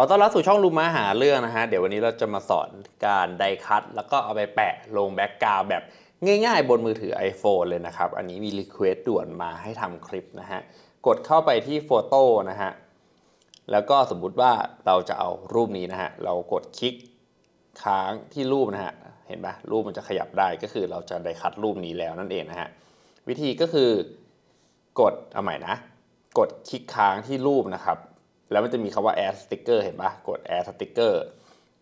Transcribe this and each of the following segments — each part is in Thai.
ขอต้อนรับสู่ช่องรูมมาหาเรื่องนะฮะ เดี๋ยววันนี้เราจะมาสอนการไดคัตแล้วก็เอาไปแปะลงแบ็กกราวแบบง่ายๆ บนมือถือ iPhone เลยนะครับ อันนี้มีรีเควสด่วนมาให้ทำคลิปนะฮะ กดเข้าไปที่โฟโต้นะฮะ แล้วก็สมมุติว่าเราจะเอารูปนี้นะฮะ เรากดคลิกค้างที่รูปนะฮะ เห็นปะรูปมันจะขยับได้ก็คือเราจะไดคัตรูปนี้แล้วนั่นเองนะฮะ วิธีก็คือกดเอาใหม่นะ กดคลิกค้างที่รูปนะครับ แล้วมันจะมีคำว่า add sticker เห็นปะกด add sticker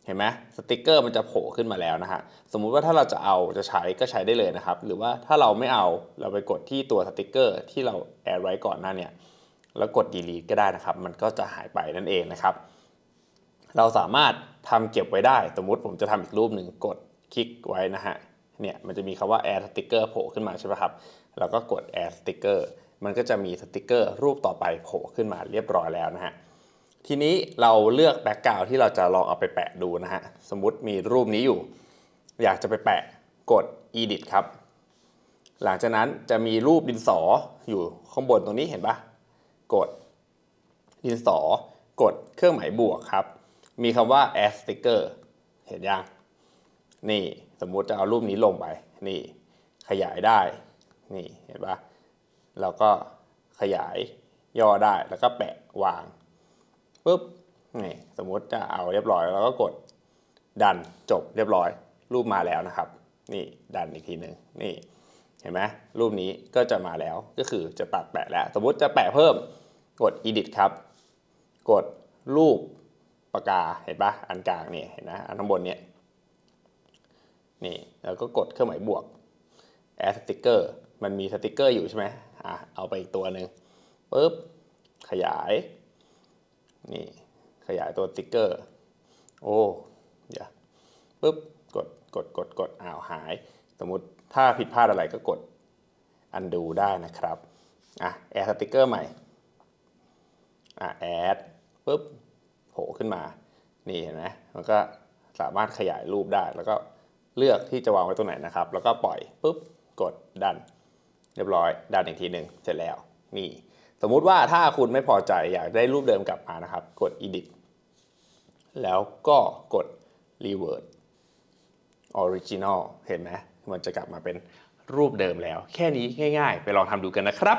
เห็นไหมสติกเกอร์มันจะโผล่ขึ้นมาแล้วนะฮะสมมุติว่าถ้าเราจะเอาจะใช้ก็ใช้ได้เลยนะครับ หรือว่าถ้าเราไม่เอาเราไปกดที่ตัวสติกเกอร์ที่เราแอดไว้ก่อนหน้าเนี่ยแล้วกด delete ก็ได้นะครับ มันก็จะหายไปนั่นเองนะครับ เราสามารถทำเก็บไว้ได้ สมมุติผมจะทำอีกรูปหนึ่งกดคลิกไว้นะฮะเนี่ยมันจะมีคำว่า add sticker โผล่ขึ้นมาใช่ไหมครับเราก็กด add sticker มันก็จะมีสติกเกอร์รูปต่อไปโผล่ขึ้นมาเรียบร้อยแล้วนะฮะ ทีนี้เราเลือกแบ็กกราวที่เราจะลองเอาไปแปะดูนะฮะ สมมติมีรูปนี้อยู่ อยากจะไปแปะกด edit ครับ หลังจากนั้นจะมีรูปดินสออยู่ข้างบนตรงนี้เห็นปะกดดินสอ กดเครื่องหมายบวกครับ มีคำว่า add sticker เห็นยัง นี่สมมุติจะเอารูปนี้ลงไป นี่ ขยายได้ นี่เห็นปะเราก็ขยายย่อได้แล้วก็แปะวาง ปุ๊บนี่สมมติจะเอาเรียบร้อยแล้วก็กดดันจบเรียบร้อย รูปมาแล้วนะครับ นี่ดันอีกทีหนึ่งนี่เห็นไหมรูปนี้ก็จะมาแล้วก็คือจะตัดแปะแล้ว สมมติจะแปะเพิ่มกด edit ครับ กดรูปปากกาเห็นปะอันกลางเนี่ยเห็นนะอันข้างบนเนี่ยนี่แล้วก็กดเครื่องหมายบวก add sticker มันมีสติกเกอร์อยู่ใช่ไหมอะเอาไปอีกตัวหนึ่งปุ๊บขยาย นี่ ขยายตัวติ๊กเกอร์ โอ้เดี๋ยปุ๊บ กด กด กด กด อ้าวหาย สมมติถ้าผิดพลาดอะไรก็กด undo ได้นะครับ อะ แอดสติ๊กเกอร์ใหม่ อะ แอดปุ๊บ โผล่ขึ้นมา นี่เห็นไหมมันก็สามารถขยายรูปได้ แล้วก็เลือกที่จะวางไว้ตรงไหนนะครับ แล้วก็ปล่อยปุ๊บ กดดัน เรียบร้อย ดันอีกทีหนึ่งเสร็จแล้ว นี่ สมมุติว่าถ้าคุณไม่พอใจอยากได้รูปเดิมกลับมานะครับ กด edit แล้วก็กด revert original เห็นไหมมันจะกลับมาเป็นรูปเดิมแล้ว แค่นี้ง่าย ๆ ไปลองทำดูกันนะครับ